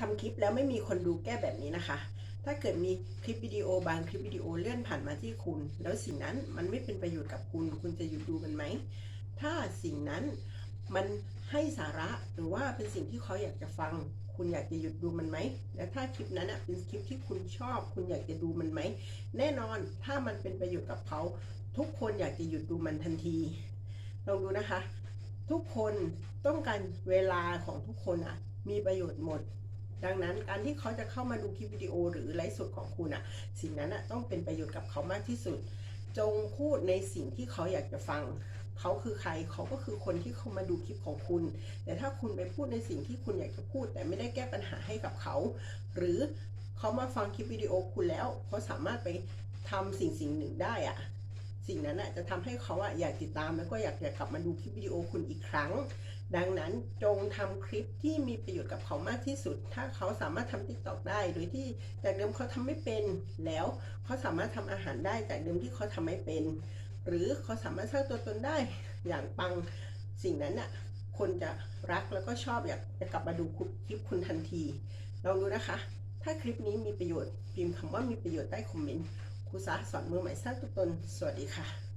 ทำคลิปแล้วไม่มีคนดูแก้แบบนี้นะคะ ถ้าเกิดมีคลิปวิดีโอบางคลิปวิดีโอเลื่อนผ่านมาที่คุณ แล้วสิ่งนั้นมันไม่เป็นประโยชน์กับคุณ คุณจะหยุดดูมันไหม ถ้าสิ่งนั้นมันให้สาระหรือว่าเป็นสิ่งที่เขาอยากจะฟัง คุณอยากจะหยุดดูมันไหม และถ้าคลิปนั้นเป็นคลิปที่คุณชอบ คุณอยากจะดูมันไหม แน่นอนถ้ามันเป็นประโยชน์กับเขา ทุกคนอยากจะหยุดดูมันทันที ลองดูนะคะ ทุกคนต้องการเวลาของทุกคนอะ มีประโยชน์หมด ดังนั้นการที่เขาจะเข้ามาดูคลิปวิดีโอหรือไลฟ์สดของคุณอะสิ่งนั้นอะต้องเป็นประโยชน์กับเขามากที่สุด จงพูดในสิ่งที่เขาอยากจะฟัง เขาคือใครเขาก็คือคนที่เข้ามาดูคลิปของคุณ แต่ถ้าคุณไปพูดในสิ่งที่คุณอยากจะพูด แต่ไม่ได้แก้ปัญหาให้กับเขา หรือเขามาฟังคลิปวิดีโอคุณแล้วเขาสามารถไปทำสิ่งสิ่งหนึ่งได้อะ สิ่งนั้นอะจะทำให้เขาอะอยากติดตามแล้วก็อยากจะกลับมาดูคลิปวิดีโอคุณอีกครั้ง ดังนั้นจงทำคลิปที่มีประโยชน์กับเขามากที่สุด ถ้าเขาสามารถทำติ๊กตอกได้ โดยที่จากเดิมเขาทำไม่เป็นแล้วเขาสามารถทำอาหารได้จากเดิมที่เขาทำไม่เป็น หรือเขาสามารถสร้างตัวตนได้อย่างปังสิ่งนั้นน่ะคนจะรักแล้วก็ชอบอยากจะกลับมาดูคลิปคุณทันทีลองดูนะคะ ถ้าคลิปนี้มีประโยชน์พิมพ์คำว่ามีประโยชน์ใต้คอมเมนต์ ครูสาสอนมือใหม่สร้างตุกตน สวัสดีค่ะ